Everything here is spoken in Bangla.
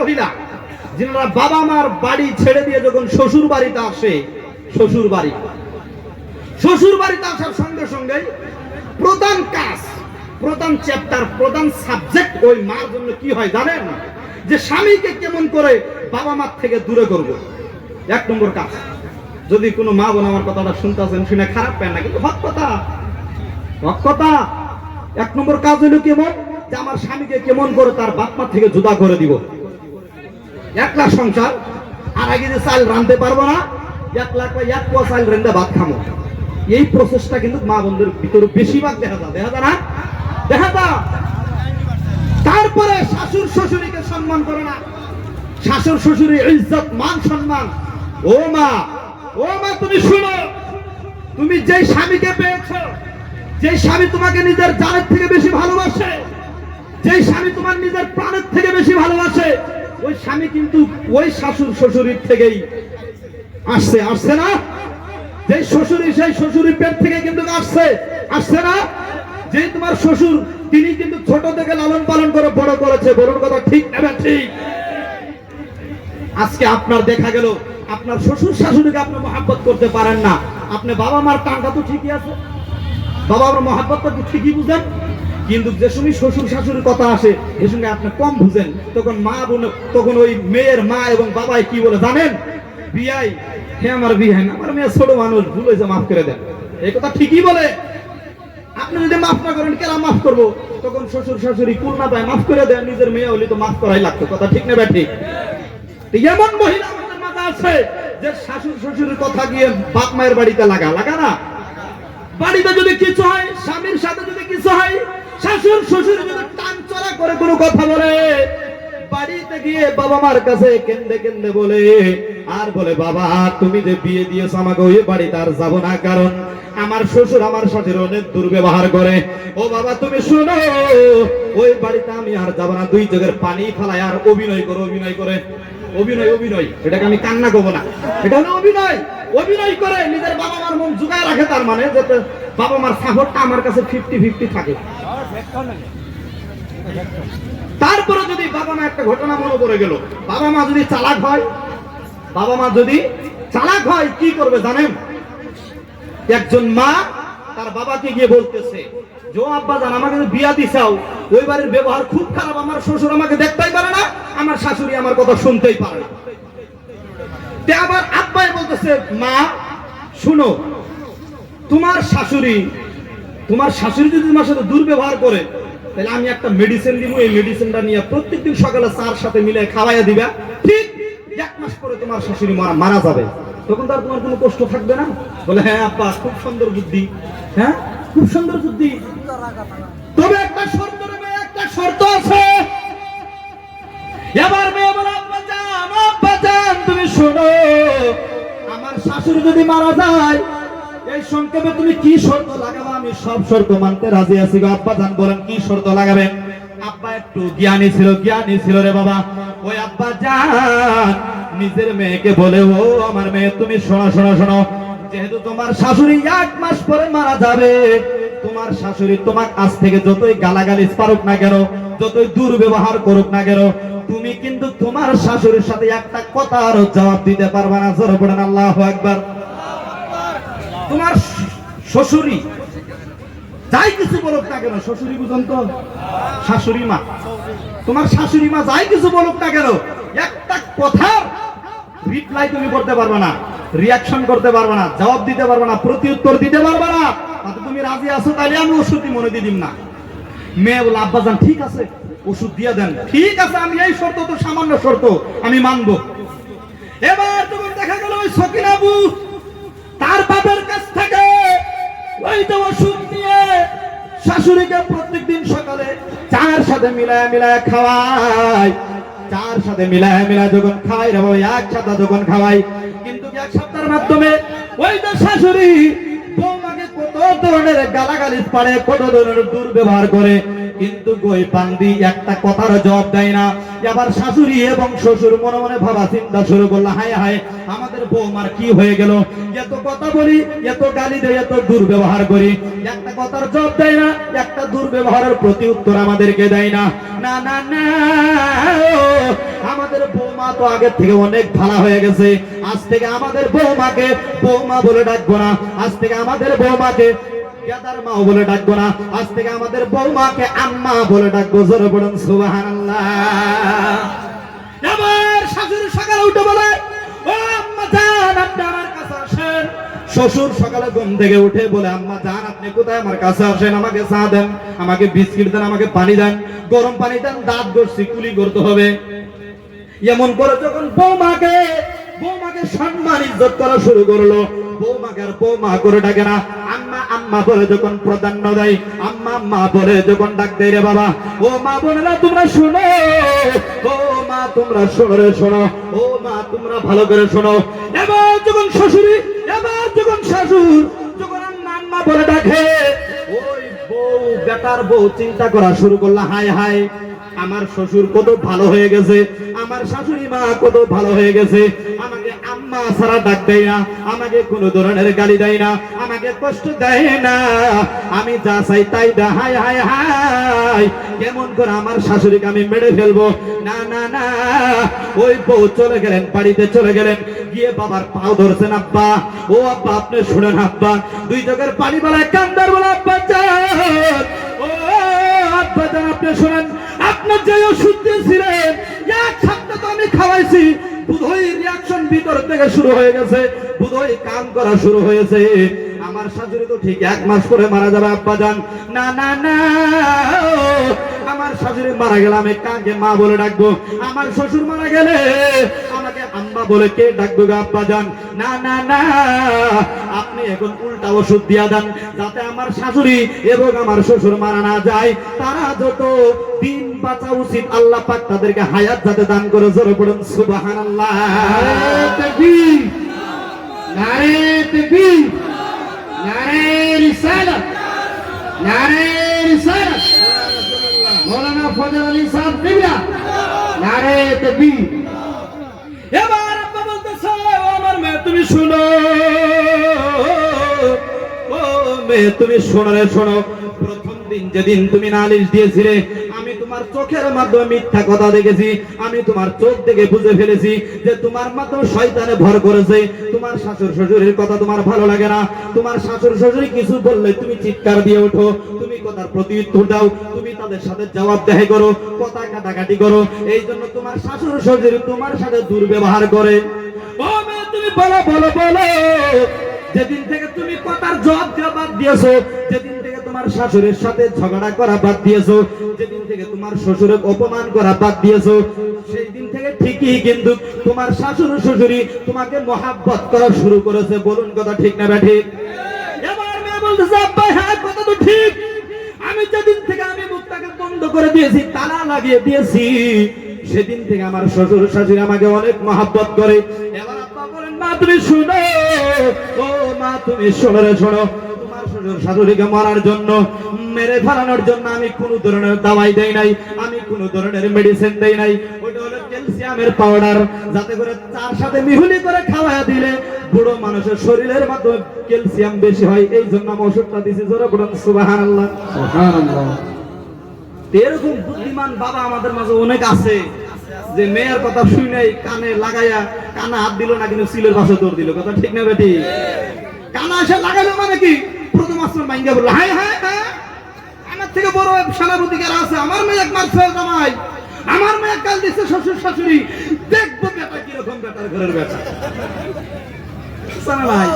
মহিলা, যিনারা বাবা মার বাড়ি ছেড়ে দিয়ে যখন শ্বশুর বাড়িতে আসে শ্বশুর বাড়ি শ্বশুর বাড়িতে আসার সঙ্গে সঙ্গে প্রধান কাজ, প্রধান চ্যাপ্টার প্রধান সাবজেক্ট ওই মার জন্য কি হয় জানেন? যে স্বামীকে কেমন করে বাবা মার থেকে দূরে করব। এক নম্বর কাজ। যদি কোনো মা বোন আমার কথাটা শুনতে আছেন শুনে খারাপ পেন না, কিন্তু হক কথা। হক কথা। এক নম্বর কাজ হলো কেমন? যে আমার স্বামীকে কেমন করে তার বাপ মা থেকে জুদা করে দিব। এক লাখ সংসার, আর আগে যে চাল রাঁধতে পারব না, এক লাখ বা এক পোয়া চাল রেন্দে ভাত খামো। এই প্রসেসটা কিন্তু মা বন্ধুর ভিতরে বেশিরভাগ দেখা যায়। দেখা যায় না? দেখা যায়। তারপরে শাশুর শ্বশুরীকে সম্মান করে না। শাশুর শ্বশুরি ইজ্জত, মান সম্মান। ও মা ও মা, তুমি শুনো। তুমি যেই স্বামীকে পেয়েছ যেই স্বামী তোমাকে নিজের জানের থেকে বেশি ভালোবাসে যেই স্বামী তোমার নিজের প্রাণের থেকে বেশি ভালোবাসে ওই স্বামী কিন্তু ওই শাশুর শ্বশুরির থেকেই আসছে আসছে না? যেই শ্বশুরি সেই শ্বশুরি পেট থেকে কিন্তু আসছে আসছে না? যে তোমার শ্বশুর, তিনি কিন্তু ছোট থেকে লালন পালন করে বড় করেছে বড় কথা ঠিক নেবেন ঠিক। আজকে আপনার দেখা গেল, আপনার শ্বশুর শাশুড়িকে আপনি মহাব্বত করতে পারেন না। আপনি বাবা মার টানটা তো ঠিকই আছে। বাবা আমার মহাব্বতটা তো ঠিকই বুঝেন? কিন্তু যে সময় শ্বশুর শাশুড়ির কথা আসে, এ সঙ্গে আপনি কম বুঝেন। তখন মা বোন, তখন ওই মেয়ের মা এবং বাবাই কি বলে জানেন? বিয়াই, হে আমার বিহান আমার মেয়ে ছোট মানুষ, ভুল হয়েছে, মাফ করে দেন। এই কথা ঠিকই বলে। আপনি যদি মাফ না করেন কেন মাফ করব? তখন শ্বশুর শাশুড়ি কুল না পায় মাফ করে দেন, নিজের মেয়ে হলে তো মাফ করাই লাগতো। কথা ঠিক না ঠিক তো এমন মহিলা আমাদের মাথা আছে যে শাশুর শ্বশুরের কথা গিয়ে বাপ মায়ের বাড়িতে লাগা লাগা না? বাড়িতে যদি কিছু হয়, স্বামীর সাথে যদি কিছু হয় শাশুর শ্বশুর টান চড়া করে কোনো কথা বলে, বাড়িতে গিয়ে বাবা মার কাছে কেন্দে কেন্দে বলে, আর বলে, বাবা, তুমি যে বিয়ে দিয়েছ আমাকে ওই বাড়িতে আর যাব না। কারণ আমার শ্বশুর আমার শাশুড়ি অনেক দুর্ব্যবহার করে। ও বাবা, তুমি শোনো, ওই বাড়িতে আমি আর যাব না। দুই চোখের পানি ফেলায় আর অভিনয় করে অভিনয় করে। অভিনয় অভিনয়। এটাকে আমি কান্না করব না। এটা হলো অভিনয়। অভিনয় করে নিজের বাবা মার মন জুগায় রাখে তার মানে যাতে বাবা মার সাহরটা আমার কাছে ফিফটি ফিফটি থাকে। তারপরে যদি বাবা মা একটা ঘটনা মনে পড়ে গেল বাবা মা যদি চালাক হয় বাবা মা যদি চালাক হয়, কি করবে জানেন? একজন মা তার বাবাকে গিয়ে বলতেছে, জো আব্বা জান, আমাকে বিয়া দিছাও ওই বাড়ির ব্যবহার খুব খারাপ, আমার শ্বশুর আমাকে দেখতেই পারে না, আমার শাশুড়ি আমার কথা শুনতেই পারে না। আবার আব্বাই বলতেছে, মা, শুনো, তোমার শাশুড়ি তোমার শাশুড়ি যদি তোমার সাথে দুর্ব্যবহার করে, তাহলে আমি একটা মেডিসিন দিব এই মেডিসিনটা নিয়ে প্রত্যেকদিন সকালে চার সাথে মিলে খাওয়াইয়া দিবা। ঠিক এক মাস পরে তোমার শাশুড়ি মারা মারা যাবে। তখন তার তোমার কোনো কষ্ট থাকবে না? বলে হ্যাঁ আব্বা, খুব সুন্দর বুদ্ধি। হ্যাঁ খুব সুন্দর বুদ্ধি। তবে একটা শর্ত একটা শর্ত আছে। এবার মেয়ে বলে শোনো, আমার শাশুড়ি যদি মারা যায়, এই সংক্ষেপে তুমি কি শর্ত লাগাবে? আমি সব শর্ত মানতে রাজি আছি গো। আব্বা জান বলেন, কি শর্ত লাগাবেন? আব্বা একটু জ্ঞানী ছিল জ্ঞানী ছিল রে বাবা। ওই আব্বা জান নিজের মেয়েকে বলে, ও আমার মেয়ে, তুমি শোনো শোনো শোনো। যেহেতু তোমার শাশুড়ি এক মাস পরে মারা যাবে তোমার শাশুড়ি তোমার আজ থেকে যতই গালাগালি পারুক না কেন, যতই দুর্ব্যবহার করুক না কেন, তুমি কিন্তু তোমার শাশুড়ির সাথে একটা কথার জবাব দিতে পারবে না। জোর পড়েন আল্লাহ একবার তোমার শ্বশুরি যাই কিছু বলুক না কেন, শ্বশুরি বুঝুন তো, শাশুড়ি মা। তোমার শাশুড়ি মা যাই কিছু বলুক না কেন, একটা কথার রিপ্লাই তুমি করতে পারবে না রিয়াকশন করতে পারবে না, জবাব দিতে পারবে না প্রতি উত্তর দিতে পারবে না। তুমি রাজি আছো তাহলে আমি ওষুধই মনে দিয়ে দিম না। মেয়ে বলে আব্বাজান ঠিক আছে ওষুধ দিয়ে দেন। ঠিক আছে আমি এই শর্ত তো সামান্য শর্ত আমি মানবো। এবার তখন দেখা গেল ওই সকিনাবু তার বাপের কাছ থেকে ওই তো ওষুধ নিয়ে শাশুড়িকে প্রত্যেকদিন সকালে চার সাথে মিলায় মিলায় খাওয়ায়। চার সাথে মিলায় মিলায় যখন খাওয়াই রে বাবা, একসাথে যখন খাওয়াই কিন্তু এক সপ্তাহের মাধ্যমে ওই তো শাশুড়ি ধরনের গালাগালি পারে কত ধরনের দুর্ব্যবহার করে কিন্তু গই পান্দি একটা কথার জবাব দেয় না। এবার শাশুড়ি এবং শ্বশুর মনে মনে ভাবা চিন্তা শুরু করল, হায় হায়, আমাদের বৌমার কি হয়ে গেল? এত কথা বলি, এত গালি দেয় এত দুর্ব্যবহার করি। একটা কথার জবাব দেয় না, একটা দুর্ব্যবহারের প্রতি উত্তর আমাদেরকে দেয় না। না না না আমাদের বৌমা তো আগের থেকে অনেক ভালো হয়ে গেছে। আজ থেকে আমাদের বৌমাকে বৌমা বলে ডাকবো না। আজ থেকে আমাদের বৌমাকে মা বলে ডাকবো না। আজ থেকে আমাদের বৌমাকে আম্মা বলে ডাকবো। জোরে বলুন শাশুড়ি সকালে উঠে বলে শ্বশুর সকালে ঘুম থেকে উঠে বলে, আম্মা জান আপনি কোথায়? আমার কাছে আসেন, আমাকে চা দেন, আমাকে বিস্কিট দেন, আমাকে পানি দেন। গরম পানি দেন, দাঁত ঘষছি, কুলি করতে হবে। এমন করে যখন বৌমাকে বৌমাকে সম্মান ইজ্জত করা শুরু করল বৌমাকে আর বৌমা করে ডাকে না। আম্মা আম্মা বলে যখন প্রাধান্য দেয়, আম্মা আম্মা বলে যখন ডাক দেয় রে বাবা, ও মা বোনেরা, তোমরা শোনো, ও মা, তোমরা শোনো রে, শোনো, ও মা, তোমরা ভালো করে শোনো। এবার যখন শ্বশুরি, এবার যখন শাশুর যখন আম্মা আম্মা বলে ডাকে, ওই বউ, বেটার বউ চিন্তা করা শুরু করল, হায় হায়, আমার শ্বশুর কত ভালো হয়ে গেছে, আমার শাশুড়ি মা কত ভালো হয়ে গেছে আম্মা সারা ডাক দেয় না, আমাকে কোনো ধরনের গালি দেয় না, আমাকে কষ্ট দেয় না। আমি যা চাই তাই দা হাই হাই হাই কেমন করে আমার শাশুড়িকে আমি মেরে ফেলব? না না না। ওই বউ চলে গেলেন, বাড়িতে চলে গেলেন। গিয়ে বাবার পাও ধরছেন, আব্বা। ও আব্বা, আপনি শুনেন, আব্বা। দুই চোখের পানি বেলায়, কান্দার বলে আব্বা ও আব্বা আপনি শোনেন। আপনার যে ওষুধ দিয়েছিলেন, এক সপ্তাহ তো আমি খাওয়াইছি। বুধই রিয়াকশন ভিতর থেকে শুরু হয়ে গেছে, বুধই কাম করা শুরু হয়েছে। আমার শাশুড়ি তো ঠিক এক মাস পরে মারা যাবে, আব্বা যান না না আমার শাশুড়ি মারা গেলে আমি কাকে মা বলে ডাকবো? আমার শ্বশুর মারা গেলে আমাকে আম্মা বলে কে ডাকবো গো, আব্বা যান না না না, আপনি এখন উল্টা ওষুধ দিয়া দেন, যাতে আমার শাশুড়ি এবং আমার শ্বশুর মারা না যায়। তারা যত দিন বাঁচা উচিত। আল্লাহ পাক তাদেরকে হায়াত যাতে দান করে। জোরে পড়ুন সুবহানাল্লাহ। তাকবীর, নারে তুমি শুনো। ও তুমি শোনো রে, শোনো। প্রথম দিন যেদিন তুমি নালিশ দিয়েছিলে চোখের মাধ্যমে মিথ্যা কথা দেখেছি। আমি তোমার চোখ দেখে বুঝে ফেলেছি যে তোমার মাধ্যমে শয়তানে ভর করেছে। তোমার শাশুড় শ্বশুরের কথা তোমার ভালো লাগে না। তোমার শাশুড় শ্বশুরি কিছু বললে তুমি চিৎকার দিয়ে ওঠো। তুমি কথার প্রতি উত্তর দাও। তুমি তাদের সাথে জবাব দেহে করো। কথা কাটাকাটি করো। এই জন্য তোমার শাশুড় শ্বশুর তোমার সাথে দুর্ব্যবহার করে। ও মেয়ে, তুমি বলো বলো বলো। যেদিন থেকে তুমি কথার জবাব দিয়েছ, যেদিন থেকে তোমার শাশুড়ির সাথে ঝগড়া করা বাদ দিয়েছ। যেদিন থেকে তোমার শ্বশুরের অপমান করা বাদ দিয়েছ সেই দিন থেকে ঠিকই কিন্তু তোমার শাশুড় শ্বশুরি তোমাকে মহাব্বত করা শুরু করেছে। বলুন কথা ঠিক না ঠিক এবার মেয়ে বলতেছে, আব্বা হ্যাঁ কথা তো ঠিক। আমি যেদিন থেকে আমি মুখটাকে বন্ধ করে দিয়েছি, তালা লাগিয়ে দিয়েছি, সেদিন থেকে আমার শ্বশুর শাশুড়ি আমাকে অনেক মহাব্বত করে। এবার আব্বা বলেন, মা, তুমি শুনো। ও মা, তুমি শোনো রে, শোনো। শাশুড়িকে মারার জন্য মেরে ফেলানোর জন্য আমি কোনো ধরনের দাওয়াই দেই নাই আমি কোনো ধরনের মেডিসিন দেই নাই। ওইটা হলো ক্যালসিয়ামের পাউডার যাতে করে তার সাথে মিহুলি করে খাওয়া দিলে বুড়ো মানুষের শরীরের মাধ্যমে ক্যালসিয়াম বেশি হয়। এই জন্য আমি ওষুধটা দিছি জোরে বলুন সুবহানাল্লাহ। সুবহানাল্লাহ। এরকম বুদ্ধিমান বাবা আমাদের মাঝে অনেক আছে যে মেয়ের কথা শুনে কানে লাগাইয়া কানে হাত দিল না কিন্তু সিলের পাশে দৌড় দিল। কথা ঠিক না বেটি? কানা এসে লাগাইলো মানে কি? প্রথম ভাঙ্গা বলল হাই হাই হ্যাঁ আমার থেকে বড় সেনাপতি কারা আছে, আমার মেয়ে এক মারছে জামাই, আমার মেয়ে কাল দিচ্ছে শ্বশুর শাশুড়ি, দেখব বেটা কীরকম বেটার ঘরের বেটা ভাই?